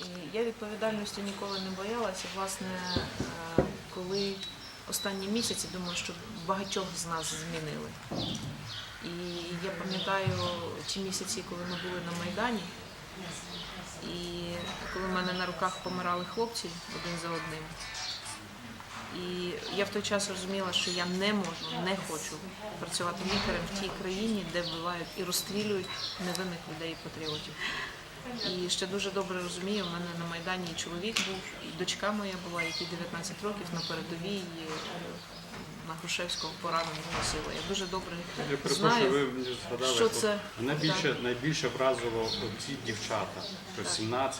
І я відповідальності ніколи не боялася. Власне, е, коли останні місяці, думаю, що багатьох з нас змінили. І я пам'ятаю ті місяці, коли ми були на Майдані, і коли в мене на руках помирали хлопці один за одним. І я в той час розуміла, що я не можу, не хочу працювати лікарем в тій країні, де вбивають і розстрілюють невинних людей і патріотів. І ще дуже добре розумію, в мене на Майдані і чоловік був, і дочка моя була, якій 19 років на передовій е, на Грушевського поранених носила. Я дуже добре Я знаю, ви мені згадали, що це. мене більше, найбільше вразило ці дівчата, що 17-15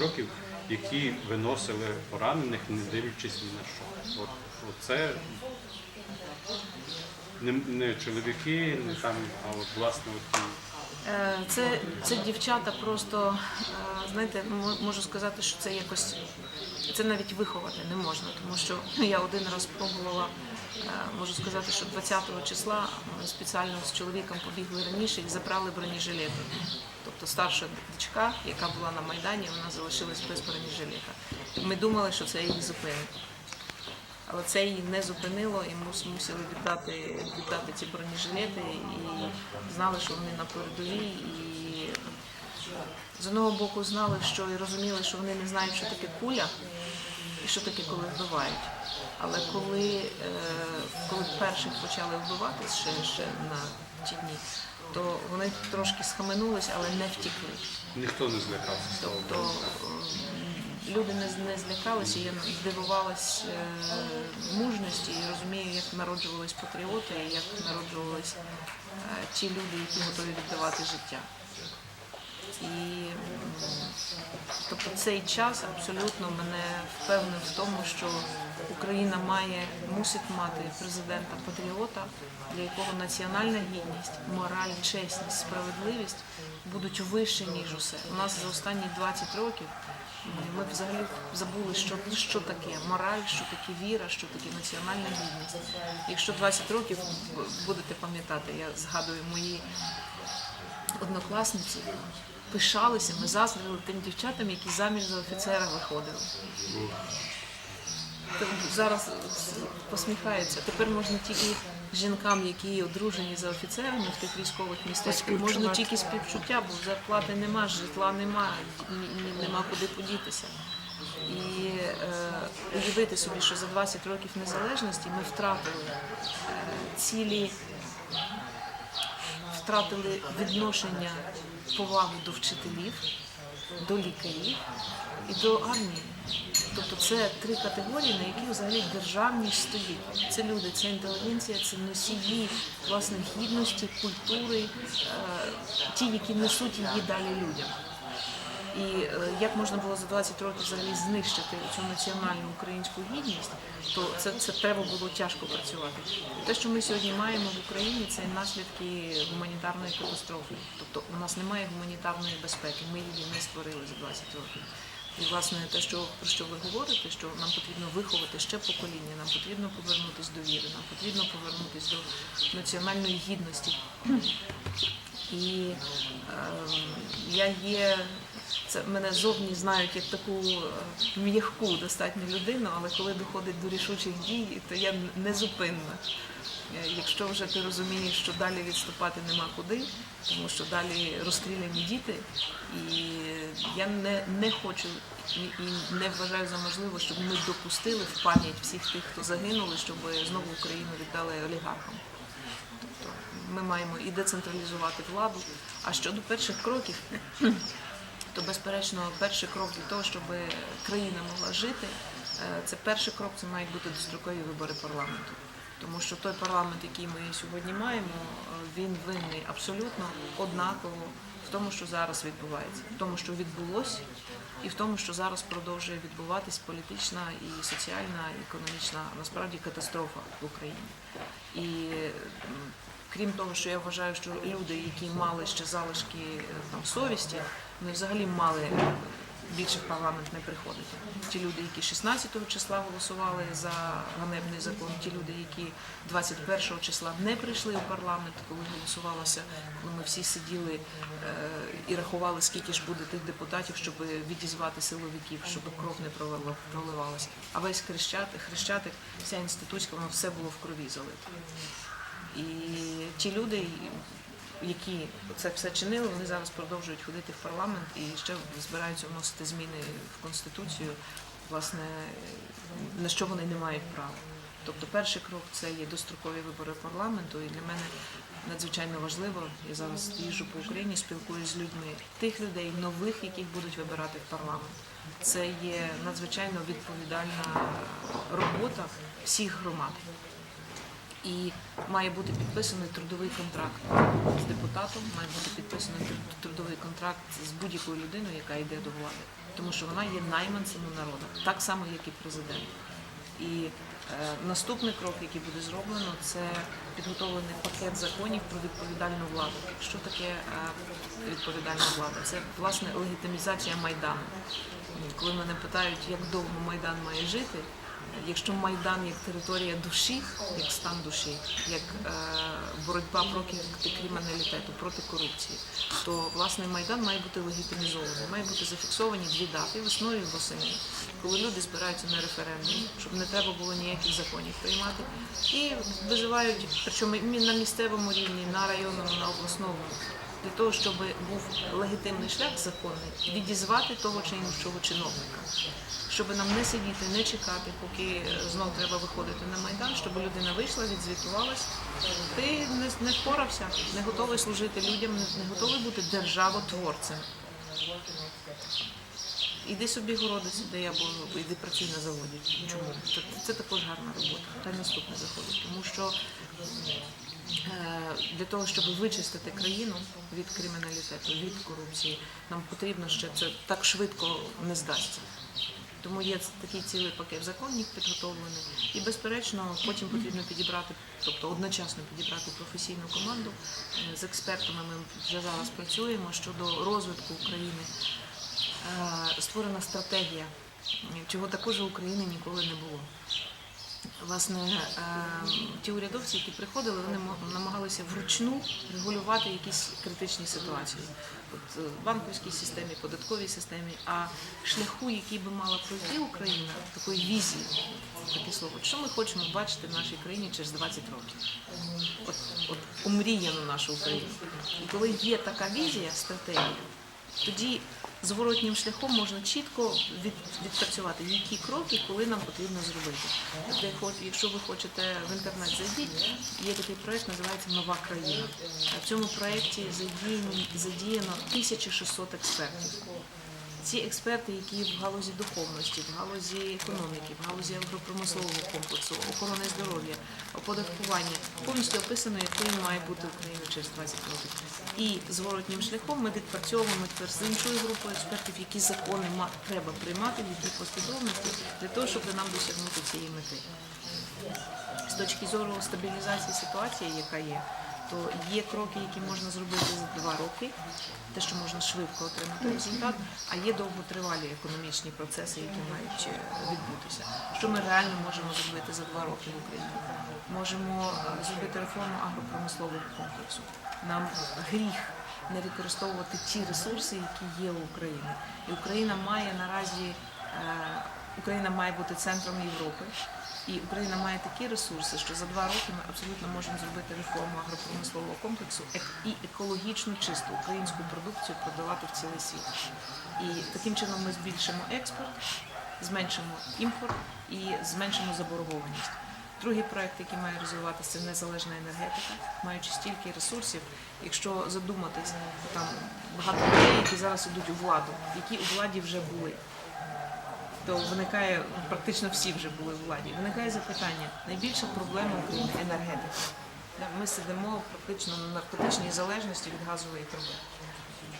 років, які виносили поранених, не дивлячись ні на що. От, от це не, не чоловіки, не там, а от власне от Це, це дівчата просто, е, знаєте, можу сказати, що це якось, це навіть виховати не можна, тому що я один раз пробувала, е, можу сказати, що 20 числа ми спеціально з чоловіком побігли раніше і забрали бронежилети. Тобто старша дочка, яка була на Майдані, вона залишилась без бронежилета. Ми думали, що це її зупинить. Але це її не зупинило і мус- мусили віддати, віддати ці бронежилети і знали, що вони на передовій. І з одного боку знали, що і розуміли, що вони не знають, що таке куля і що таке, коли вбивають. Але коли, е, коли перших почали вбивати ще, ще на ті дні, то вони трошки схаменулись, але не втікли. Ніхто не злякався. Тобто люди не, не злякалися, я дивувалась е, мужності і розумію, як народжувались патріоти, як народжувались е, ті люди, які готові віддавати життя. І тобто цей час абсолютно мене впевнив в тому, що Україна має мусить мати президента патріота, для якого національна гідність, мораль, чесність, справедливість будуть вище ніж усе. У нас за останні 20 років ми взагалі забули, що, що таке мораль, що таке віра, що таке національна гідність. Якщо 20 років будете пам'ятати, я згадую мої однокласниці пишалися, ми заздрили тим дівчатам, які заміж за офіцера виходили. Зараз посміхаються. Тепер можна тільки жінкам, які одружені за офіцерами в тих військових містечках, можна тільки співчуття, бо зарплати нема, житла нема, нема куди подітися. І е, уявити собі, що за 20 років незалежності ми втратили е, цілі втратили відношення поваги до вчителів, до лікарів і до армії. Тобто це три категорії, на які взагалі державність стоїть. Це люди, це інтелігенція, це носії власне гідності, культури, е, ті, які несуть її далі людям. І е, як можна було за 20 років взагалі знищити цю національну українську гідність, то це, це треба було тяжко працювати. Те, що ми сьогодні маємо в Україні, це наслідки гуманітарної катастрофи. Тобто у нас немає гуманітарної безпеки, ми її не створили за 20 років. І власне те, що про що ви говорите, що нам потрібно виховати ще покоління, нам потрібно повернутися до віри, нам потрібно повернутися до національної гідності. І ем, я є, це мене зовні знають як таку е, м'яку достатньо людину, але коли доходить до рішучих дій, то я незупинна. Е, Якщо вже ти розумієш, що далі відступати нема куди, тому що далі розстріляні діти, і я не, не хочу і не вважаю за можливо, щоб ми допустили в пам'ять всіх тих, хто загинули, щоб знову Україну віддали олігархам. Тобто ми маємо і децентралізувати владу. А щодо перших кроків, то безперечно перший крок для того, щоб країна могла жити, е, це перший крок, це мають бути дострокові вибори парламенту. Тому що той парламент, який ми сьогодні маємо, е, він винний абсолютно однаково в тому, що зараз відбувається, в тому, що відбулось, і в тому, що зараз продовжує відбуватись політична і соціальна, і економічна насправді катастрофа в Україні. І крім того, що я вважаю, що люди, які мали ще залишки е, там совісті, вони взагалі мали більше в парламент не приходити. Ті люди, які 16 числа голосували за ганебний закон, ті люди, які 21 числа не прийшли у парламент, коли голосувалося, коли ми всі сиділи е, і рахували, скільки ж буде тих депутатів, щоб відізвати силовиків, щоб кров не проливалася. А весь хрещатик, хрещатик, вся інститутська, воно все було в крові залито. І ті люди, які це все чинили, вони зараз продовжують ходити в парламент і ще збираються вносити зміни в конституцію, власне, на що вони не мають права. Тобто, перший крок це є дострокові вибори парламенту, і для мене надзвичайно важливо. Я зараз їжджу по Україні, спілкуюся з людьми тих людей, нових, яких будуть вибирати в парламент. Це є надзвичайно відповідальна робота всіх громад і має бути підписаний трудовий контракт з депутатом, має бути підписаний трудовий контракт з будь-якою людиною, яка йде до влади, тому що вона є найманцем народу, так само, як і президент. І е, наступний крок, який буде зроблено, це підготовлений пакет законів про відповідальну владу. Що таке е, відповідальна влада? Це власне легітимізація майдану. Коли мене питають, як довго майдан має жити, Якщо Майдан як територія душі, як стан душі, як е, боротьба проти криміналітету, проти корупції, то власне Майдан має бути легітимізований, має бути зафіксовані дві дати весною і восени, коли люди збираються на референдум, щоб не треба було ніяких законів приймати, і визивають, причому на місцевому рівні, на районному, на обласному. Для того, щоб був легітимний шлях законний, відізвати того чи іншого чиновника щоб нам не сидіти, не чекати, поки знов треба виходити на майдан, щоб людина вийшла, відзвітувалась. Ти не, впорався, не готовий служити людям, не, готовий бути державотворцем. Іди собі городиться, де я або йди працюй на заводі. Чому? Це, це також гарна робота. Та наступне заходить. Тому що е, для того, щоб вичистити країну від криміналітету, від корупції, нам потрібно ще це так швидко не здасться. Тому є такий цілий пакет законів підготовлений. І, безперечно, потім потрібно підібрати, тобто одночасно підібрати професійну команду Е, з експертами. Ми вже зараз працюємо щодо розвитку України. Е, Створена стратегія, чого також у України ніколи не було. Власне, е, ті урядовці, які приходили, вони намагалися вручну регулювати якісь критичні ситуації. От е, в банківській системі, податковій системі, а шляху, який би мала пройти Україна, такої візії, таке слово, що ми хочемо бачити в нашій країні через 20 років. От, от омріяну нашу Україну. І коли є така візія, стратегія, тоді зворотнім шляхом можна чітко від, відпрацювати, які кроки, коли нам потрібно зробити. Тобто, якщо ви хочете в інтернет зайдіть, є такий проект, називається Нова країна. В цьому проєкті задіяно 1600 експертів. Ці експерти, які в галузі духовності, в галузі економіки, в галузі агропромислового комплексу, охорони здоров'я, оподаткування, повністю описано, якою має бути Україна через 20 років. І зворотнім шляхом ми відпрацьовуємо тепер з іншою групою експертів, які закони треба приймати в якій послідовності для того, щоб нам досягнути цієї мети. З точки зору стабілізації ситуації, яка є, то є кроки, які можна зробити за два роки, те, що можна швидко отримати результат, а є довготривалі економічні процеси, які мають е, відбутися. Що ми реально можемо зробити за два роки в Україні? Можемо е, зробити реформу агропромислового комплексу. Нам гріх не використовувати ті ресурси, які є у України. І Україна має наразі е, Україна має бути центром Європи. І Україна має такі ресурси, що за два роки ми абсолютно можемо зробити реформу агропромислового комплексу ек- і екологічно чисту українську продукцію продавати в цілий світ. І таким чином ми збільшимо експорт, зменшимо імпорт і зменшимо заборгованість. Другий проект, який має розвиватися, це незалежна енергетика, маючи стільки ресурсів, якщо задуматись, там багато людей, які зараз ідуть у владу, які у владі вже були то виникає практично всі вже були у владі. Виникає запитання: найбільша проблема енергетика. Ми сидимо практично на наркотичній залежності від газової труби.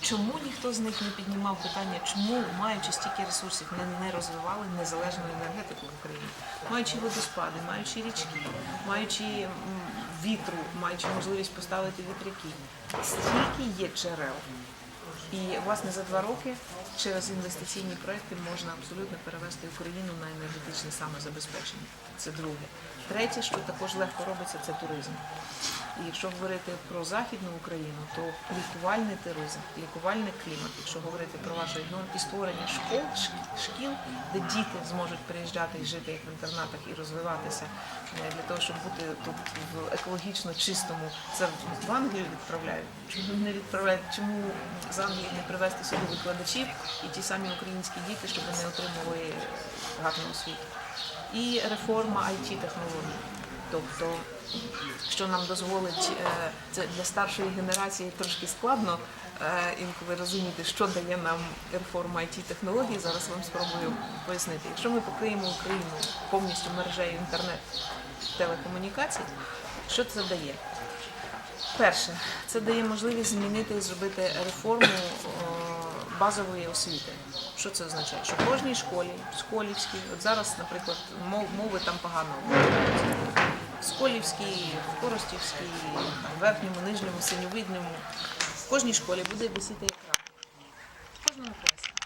Чому ніхто з них не піднімав питання, чому, маючи стільки ресурсів, не, не розвивали незалежну енергетику в Україні, маючи водоспади, маючи річки, маючи вітру, маючи можливість поставити вітряки, стільки є джерел. І власне за два роки через інвестиційні проекти можна абсолютно перевести Україну на енергетичне самозабезпечення. Це друге. Третє, що також легко робиться, це туризм. І якщо говорити про західну Україну, то лікувальний туризм, лікувальний клімат, якщо говорити про вашу і створення школ, шкіл, де діти зможуть приїжджати і жити як в інтернатах і розвиватися е, для того, щоб бути тут в екологічно чистому. Це в Англію відправляють. Чому не відправляють? Чому з Англії не привезти сюди викладачів і ті самі українські діти, щоб вони отримували гарну освіту? І реформа it технологій Тобто, що нам дозволить, е, це для старшої генерації трошки складно е, інколи розуміти, що дає нам реформа it технологій. Зараз вам спробую пояснити. Якщо ми покриємо Україну повністю мережею інтернет телекомунікацій, що це дає? Перше, це дає можливість змінити і зробити реформу базової освіти. Що це означає? Що в кожній школі, в Сколівській, от зараз, наприклад, мови там погано в Сколівській, в Коростівській, в верхньому, нижньому, синьовидньому. В кожній школі буде висіти екран. В кожному класі.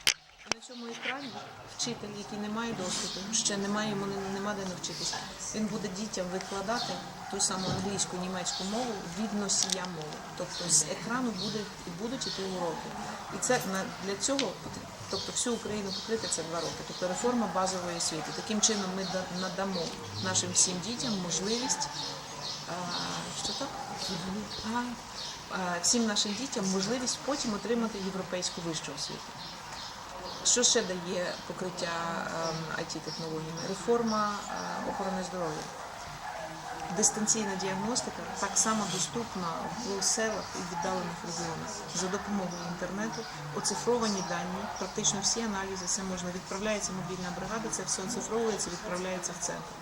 І цьому екрані вчитель, який не має досвіду, ще не має, йому не- нема де навчитися, він буде дітям викладати ту саму англійську, німецьку мову від носія мови. Тобто з екрану буде, будуть іти уроки. І це для цього Тобто всю Україну покрити це два роки. Тобто реформа базової освіти. Таким чином ми надамо нашим всім дітям можливість що так? Ага. Всім нашим дітям можливість потім отримати європейську вищу освіту. Що ще дає покриття it технологіями Реформа е, охорони здоров'я. Дистанційна діагностика так само доступна в селах і віддалених регіонах за допомогою інтернету, оцифровані дані, практично всі аналізи, це можна відправляється мобільна бригада, це все оцифровується, відправляється в центр.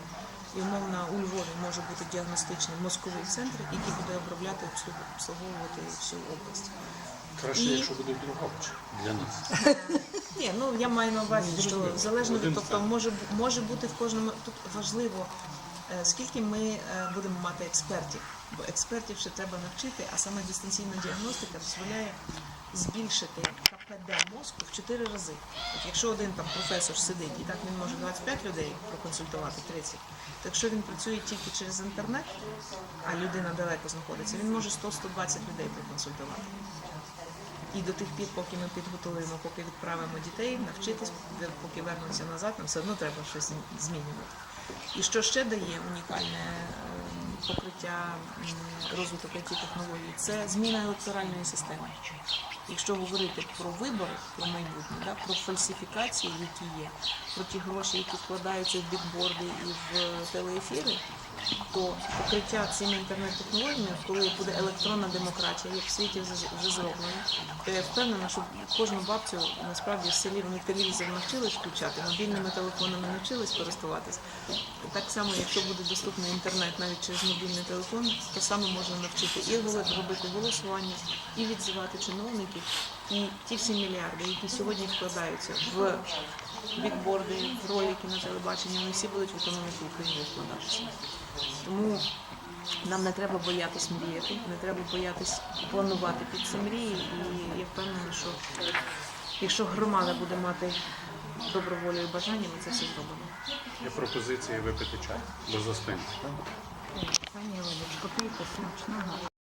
І умовно у Львові може бути діагностичний мозковий центр, який буде обробляти обслуговувати всю область. Краще, І- якщо буде Дрогобич для нас. Ні, ну я маю на увазі, що залежно від тобто може може бути в кожному тут важливо, е, скільки ми е, будемо мати експертів, бо експертів ще треба навчити, а саме дистанційна діагностика дозволяє збільшити КПД мозку в 4 рази. От якщо один там професор сидить і так він може 25 людей проконсультувати, 30, то якщо він працює тільки через інтернет, а людина далеко знаходиться, він може 100-120 людей проконсультувати. І до тих пір, поки ми підготуємо, поки відправимо дітей, навчитись, поки вернуться назад, нам все одно треба щось змінювати. І що ще дає унікальне ем, покриття розвиток it технологій, це зміна електоральної системи. Якщо говорити про вибори, про майбутнє, да, про фальсифікації, які є, про ті гроші, які вкладаються в бікборди і в телеефіри, то покриття цими інтернет-технологіями, коли буде електронна демократія, як в світі вже зроблено, то я впевнена, що кожну бабцю насправді в селі вони телевізор навчились включати, мобільними телефонами навчились користуватись. Так само, якщо буде доступний інтернет навіть через мобільний телефон, то саме можна навчити і робити голосування, і відзивати чиновників, і ті всі мільярди, які сьогодні вкладаються в бікборди, в ролики на телебаченні, вони всі будуть в економіку України вкладатися. Тому нам не треба боятись мріяти, не треба боятись планувати під ці мрії. І я впевнена, що якщо громада буде мати добру волю і бажання, ми це все зробимо. Є пропозиція випити чай, бо застинь. Пані Олені, копійка смачного.